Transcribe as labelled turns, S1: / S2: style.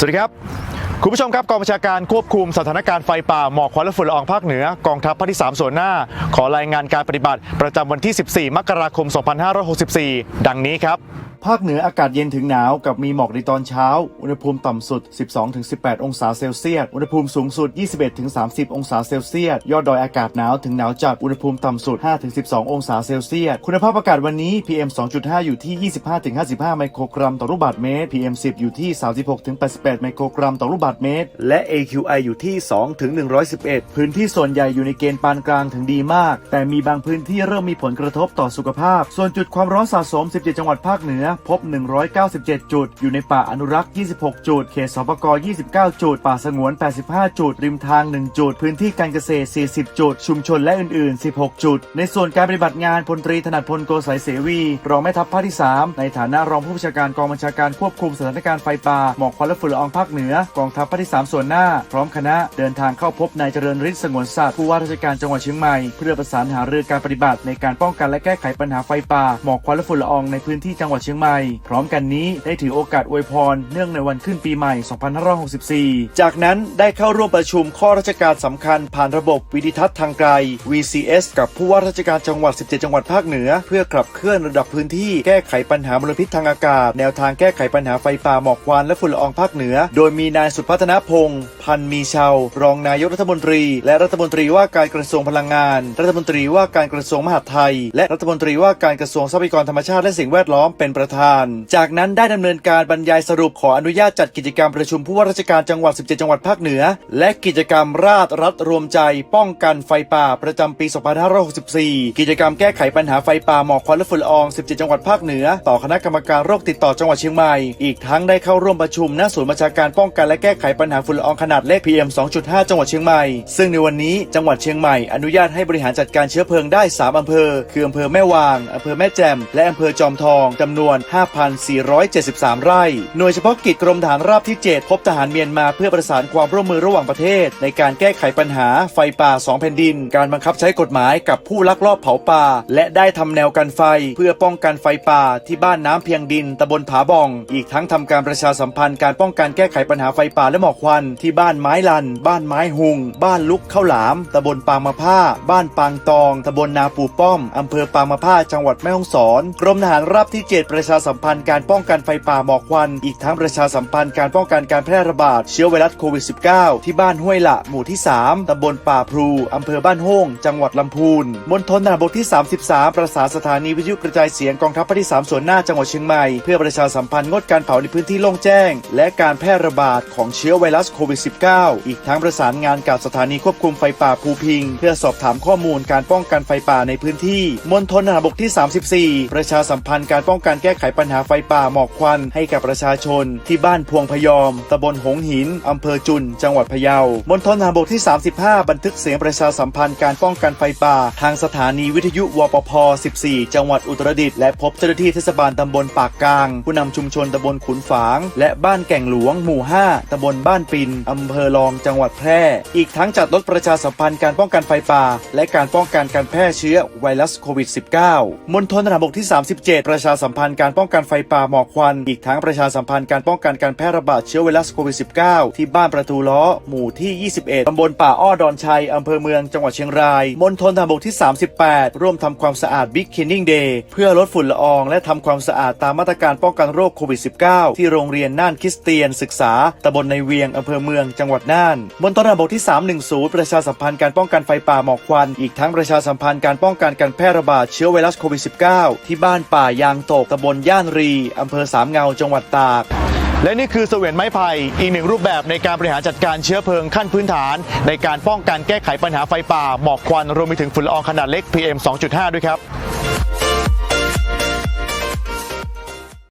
S1: สวัสดีครับ คุณผู้ชมครับกองบัญชาการควบคุมสถานการณ์ไฟป่าหมอกควันและฝุ่นละอองภาคเหนือกองทัพภาคที่ 3 ส่วนหน้า ขอรายงานการปฏิบัติ ประจำวันที่ 14 มกราคม 2564 ดังนี้ครับ ภาคเหนืออากาศเย็นถึงหนาวกับมีหมอกในตอนเช้า อุณหภูมิต่ำสุด 12-18 องศาเซลเซียส อุณหภูมิสูงสุด 21-30 องศาเซลเซียส ยอดดอยอากาศหนาวถึงหนาวจัด อุณหภูมิต่ำสุด 5-12 องศาเซลเซียส คุณภาพอากาศวันนี้ PM 2.5 อยู่ที่ 25-55 ไมโครกรัมต่อลูกบาศก์เมตร PM 10 อยู่ที่ 36-88 ไมโครกรัมต่อลูกบาศก์เมตร และ AQI อยู่ที่ 2-111 พื้นที่ส่วนใหญ่อยู่ในเกณฑ์ปานกลางถึงดีมาก แต่มีบางพื้นที่เริ่มมีผลกระทบต่อสุขภาพ ส่วนจุดความร้อนสะสม 17 จังหวัดภาคเหนือพบ 197 จุด อยู่ในป่าอนุรักษ์ 26 จุด เขตสปก29 จุด ป่าสงวน 85 จุด ริมทาง 1 จุด พื้นที่การเกษตร 40 จุด ชุมชนและอื่น ๆ 16 จุด ในส่วนการปฏิบัติงานพลตรีถนัดพลโกสัยเสวี รองแม่ทัพภาคที่ 3 ในฐานะรองผู้บัญชาการกองบัญชาการควบคุมสถานการณ์ไฟป่าหมอกควันและฝุ่นละอองภาคเหนือกองทัพภาคที่ 3 ส่วนหน้า พร้อมคณะเดินทางเข้าพบนายเจริญฤทธิ์สงวนสัตว์ผู้ว่าราชการจังหวัดเชียงใหม่เพื่อประสานหารือการปฏิบัติในการป้องกันและแก้ไขปัญหาไฟป่าหมอกควันและฝุ่นละอองในพื้นที่จังหวัดเชียงใหม่ พร้อมกันนี้ได้ถือโอกาสอวยพรเนื่องในวันขึ้นปีใหม่ 2564 จากนั้นได้เข้าร่วมประชุมข้อราชการสำคัญผ่านระบบวิดิทัศน์ทางไกล VCS กับผู้ว่าราชการจังหวัด 17 จังหวัดภาคเหนือ เพื่อขับเคลื่อนระดับพื้นที่แก้ไขปัญหามลพิษทางอากาศ แนวทางแก้ไขปัญหาไฟป่าหมอกควันและฝุ่นละอองภาคเหนือ โดยมีนายสุพัฒนพงศ์พันมีชาว รองนายกรัฐมนตรี และรัฐมนตรีว่าการกระทรวงพลังงาน รัฐมนตรีว่าการกระทรวงมหาดไทย และรัฐมนตรีว่าการกระทรวงทรัพยากรธรรมชาติและสิ่งแวดล้อมเป็นประธาน จากนั้นได้ดำเนินการบรรยายสรุปขออนุญาตจัดกิจกรรมประชุมผู้ว่าราชการจังหวัด 17 จังหวัดภาคเหนือ และกิจกรรมราชรัฐรวมใจ ป้องกันไฟป่าประจำปี 2564 กิจกรรมแก้ไขปัญหาไฟป่าหมอกควันและฝุ่นละออง 17 จังหวัดภาคเหนือ ต่อคณะกรรมการโรคติดต่อจังหวัดเชียงใหม่ อีกทั้งได้เข้าร่วมประชุมณศูนย์บัญชาการป้องกันและแก้ไขปัญหาฝุ่นละอองขนาดเล็ก PM 2.5 จังหวัดเชียงใหม่ ซึ่งในวันนี้จังหวัดเชียงใหม่อนุญาตให้บริหารจัดการเชื้อเพลิงได้ 3 อำเภอ คืออำเภอแม่วางอำเภอแม่แจ่มและอำเภอจอมทองจำนวน5,473 ไร่ หน่วยเฉพาะกิจกรมทหารราบที่ 7 พบทหารเมียนมาเพื่อประสานความร่วมมือระหว่างประเทศ ในการแก้ไขปัญหาไฟป่า 2 แผ่นดิน การบังคับใช้กฎหมายกับผู้ลักลอบเผาป่า และได้ทำแนวกันไฟ เพื่อป้องกันไฟป่าที่บ้านน้ำเพียงดินตำบลผาบ่อง อีกทั้งทำการประชาสัมพันธ์การป้องกันแก้ไขปัญหาไฟป่าและหมอกควันที่บ้านไม้ลัน บ้านไม้หุง บ้านลุกข้าวหลามตำบลปางมะผ้า บ้านปางตองตำบลนาปูป้อมอำเภอปางมะผ้าจังหวัดแม่ฮ่องสอน กรมทหารราบที่ 7 ประชาสัมพันธ์การป้องกันไฟป่าหมอกควัน อีกทั้งประชาสัมพันธ์การป้องกันการแพร่ระบาดเชื้อไวรัสโควิด -19 ที่บ้านห้วยละ หมู่ที่ 3 ตำบลป่าพลูอำเภอบ้านโฮ่งจังหวัดลำพูน มณฑลทหารบกที่ 33 ประสานสถานีวิทยุกระจายเสียงกองทัพภาคที่ 3 ส่วนหน้าจังหวัดเชียงใหม่ เพื่อประชาสัมพันธ์งดการเผาในพื้นที่โล่งแจ้ง และการแพร่ระบาดของเชื้อไวรัสโควิด -19 อีกทั้งประสานงานกับสถานีควบคุมไฟป่าภูพิง เพื่อสอบถามข้อมูลการป้องกันไฟป่าในพื้นที่ มณฑลทหารบกที่ 34 ประชาสัมพันธ์การป้องกันแก้ไขปัญหาไฟป่าหมอกควันให้กับประชาชน ที่บ้านพวงพยอมตำบลหงหินอำเภอจุน จังหวัดพะเยามณฑลทหารบกที่ 35 บันทึกเสียงประชาสัมพันธ์การป้องกันไฟป่า ทางสถานีวิทยุวปพ 14 จังหวัดอุตรดิตถ์และพบเจ้าหน้าที่เทศบาลตำบลปากกลาง ผู้นำชุมชนตำบลขุนฝาง และบ้านแก่งหลวงหมู่ 5ตำบลบ้านปินอำเภอรองจังหวัดแพร่ อีกทั้งจัดรถประชาสัมพันธ์การป้องกันไฟป่า และการป้องกันการแพร่เชื้อไวรัสโควิด -19 มณฑลทหารบกที่ 37 ประชาสัมพันธ์การป้องกันไฟป่าหมอกควัน อีกทั้งประชาสัมพันธ์การป้องกันการแพร่ระบาดเชื้อไวรัสโควิด -19 ที่บ้านประตูล้อ หมู่ที่ 21 ตำบลป่าอ้อดอนชัย อำเภอเมืองจังหวัดเชียงราย มณฑลทหารบกที่ 38 ร่วมทำความสะอาดบิ๊ก l น n ิ n งเดย์เพื่อลดฝุ่นละออง และทำความสะอาดตามมาตรการป้องกันโรคโควิด -19 ที่โรงเรียนน่านคริสเตียนศึกษาตำบลในเวียงอำเภอเมืองจังหวัดน่าน มณฑลทหารบกที่ 310 ประชาสัมพันธ์การป้องกันไฟป่าหมอกควัน อีกทั้งประชาสัมพันธ์การป้องกันการแพร่ระบาดเชื้อไวรัสโควิด -19 ที่บ้านป่ายางตกตำบลย่านรี อำเภอสามเงา จังหวัดตาก และนี่คือเสวียนไม้ไผ่อีกหนึ่งรูปแบบในการบริหารจัดการเชื้อเพลิงขั้นพื้นฐาน ในการป้องกันแก้ไขปัญหาไฟป่าหมอกควันรวมไปถึงฝุ่นละอองขนาดเล็ก PM 2.5 ด้วยครับ